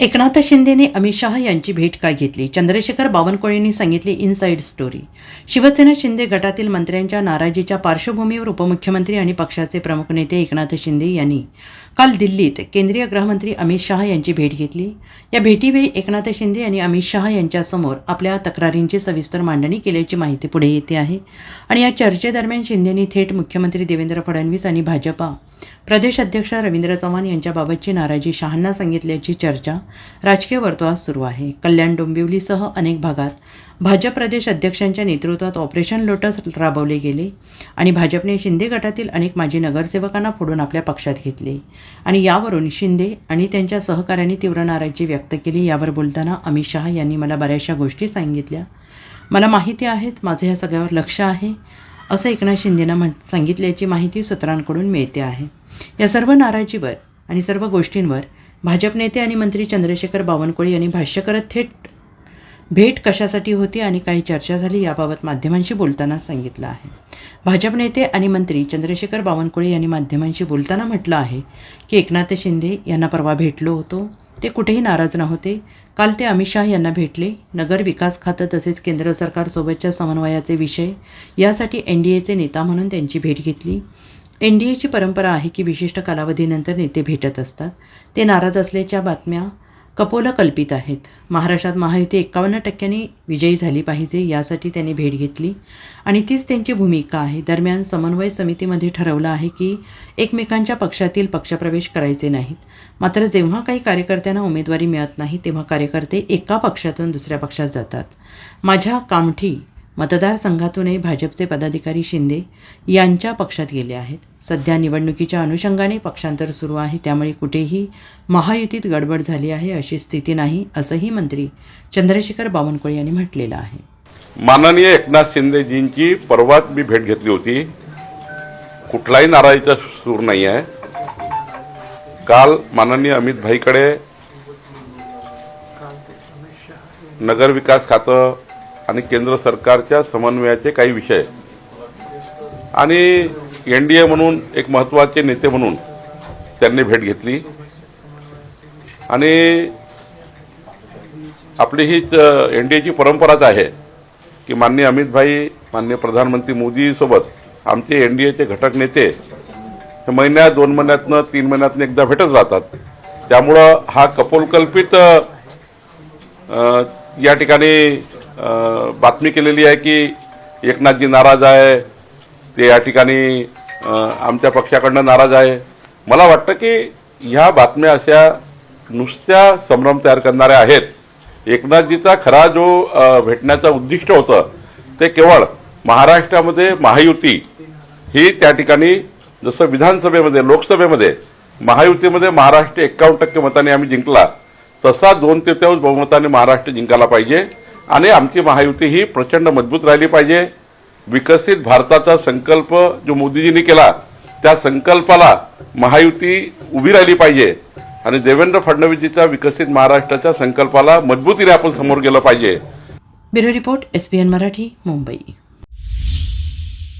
एकनाथ शिंदेने अमित शहा यांची भेट का घेतली? चंद्रशेखर बावनकुळेंनी सांगितली इनसाईड स्टोरी शिवसेना शिंदे गटातील मंत्र्यांच्या नाराजीच्या पार्श्वभूमीवर उपमुख्यमंत्री आणि पक्षाचे प्रमुख नेते एकनाथ शिंदे यांनी काल दिल्लीत केंद्रीय गृहमंत्री अमित शहा यांची भेट घेतली. या भेटीवेळी एकनाथ शिंदे यांनी अमित शहा यांच्यासमोर आपल्या तक्रारींची सविस्तर मांडणी केल्याची माहिती पुढे येते आहे. आणि या चर्चेदरम्यान शिंदेंनी थेट मुख्यमंत्री देवेंद्र फडणवीस आणि भाजपा प्रदेश अध्यक्ष रवींद्र चव्हाण यांच्याबाबतची नाराजी शहांना सांगितल्याची चर्चा राजकीय वर्तुळात सुरू आहे. कल्याण डोंबिवलीसह अनेक भागात भाजप प्रदेश अध्यक्षांच्या नेतृत्वात ऑपरेशन लोटस राबवले गेले आणि भाजपने शिंदे गटातील अनेक माजी नगरसेवकांना फोडून आपल्या पक्षात घेतले. आणि यावरून शिंदे आणि त्यांच्या सहकाऱ्यांनी तीव्र नाराजी व्यक्त केली यावर बोलताना अमित शहा यांनी मला बऱ्याचशा गोष्टी सांगितल्या. मला माहिती आहेत माझं या सगळ्यावर लक्ष आहे. असं एकनाथ शिंदेनं म्हण सांगितल्याची माहिती सूत्रांकडून मिळते आहे. या सर्व नाराजीवर आणि सर्व गोष्टींवर भाजप नेते आणि मंत्री चंद्रशेखर बावनकुळे यांनी भाष्य करत थेट भेट कशासाठी होती आणि काही चर्चा झाली याबाबत माध्यमांशी बोलताना सांगितलं आहे. भाजप नेते आणि मंत्री चंद्रशेखर बावनकुळे यांनी माध्यमांशी बोलताना म्हटलं आहे की एकनाथ शिंदे यांना परवा भेटलो होतो. ते कुठेही नाराज नव्हते. काल ते अमित शाह यांना भेटले. नगर विकास खातं तसेच केंद्र सरकारसोबतच्या समन्वयाचे विषय यासाठी एन डी एचे नेता म्हणून त्यांची भेट घेतली. एन डी एची परंपरा आहे की विशिष्ट कालावधीनंतर नेते भेटत असतात. ते नाराज असल्याच्या बातम्या कपोला कल्पित आहेत. महाराष्ट्रात महायुती एक्कावन्न टक्क्यांनी विजयी झाली पाहिजे यासाठी त्यांनी भेट घेतली. आणि तीच त्यांची भूमिका आहे. दरम्यान समन्वय समितीमध्ये ठरवलं आहे की एकमेकांच्या पक्षातील पक्षप्रवेश करायचे नाहीत. मात्र जेव्हा काही कार्यकर्त्यांना उमेदवारी मिळत नाही तेव्हा कार्यकर्ते एका पक्षातून दुसऱ्या पक्षात जातात. माझ्या कामठी मतदारसंघातूनही भाजपचे पदाधिकारी शिंदे यांच्या पक्षात गेले आहेत. सध्या निवडणुकीच्या अनुषंगाने पक्षांतर सुरू आहे. त्यामुळे कुठेही महायुतीत गडबड झाली आहे अशी स्थिती नाही असंही मंत्री चंद्रशेखर बावनकुळे यांनी म्हटलेलं आहे. माननीय एकनाथ शिंदेजींची परवाच मी भेट घेतली होती. कुठलाही नाराजीचा सूर नाही आहे. काल माननीय अमित भाईकडे नगरविकास खातं आणि केंद्र सरकारच्या समन्वयाचे काही विषय. आणि एन डी ए म्हणून एक महत्त्वाचे नेते म्हणून त्यांनी भेट घेतली. आणि आपली हीच एन डी एची परंपराच आहे की माननीय अमित भाई माननीय प्रधानमंत्री मोदीसोबत आमचे एन डी एचे घटक नेते हे महिन्यात दोन महिन्यातनं तीन महिन्यातनं एकदा भेटत राहतात. त्यामुळं हा कपोलकल्पित या ठिकाणी बातमी केलेली आहे की एकनाथजी नाराज आहे. ते या ठिकाणी आमच्या पक्षाकडनं नाराज आहे. मला वाटतं की ह्या बातम्या अशा नुसत्या संभ्रम तयार करणाऱ्या आहेत. एकनाथजीचा खरा जो भेटण्याचं उद्दिष्ट होतं ते केवळ महाराष्ट्रामध्ये महायुती ही त्या ठिकाणी जसं विधानसभेमध्ये लोकसभेमध्ये महायुतीमध्ये महाराष्ट्र एक्कावन्न टक्के मताने आम्ही जिंकला तसा दोन तृतीयांश बहुमताने महाराष्ट्र जिंकायला पाहिजे. आणि आमची महायुती ही प्रचंड मजबूत राहिली पाहिजे. विकसित भारताचा संकल्प जो मोदीजींनी केला त्या संकल्पाला महायुती उभी राहिली पाहिजे. आणि देवेंद्र फडणवीसजीचा विकसित महाराष्ट्राच्या संकल्पाला मजबूतीने आपण समोर गेलं पाहिजे. Bureau report S Marathi Mumbai.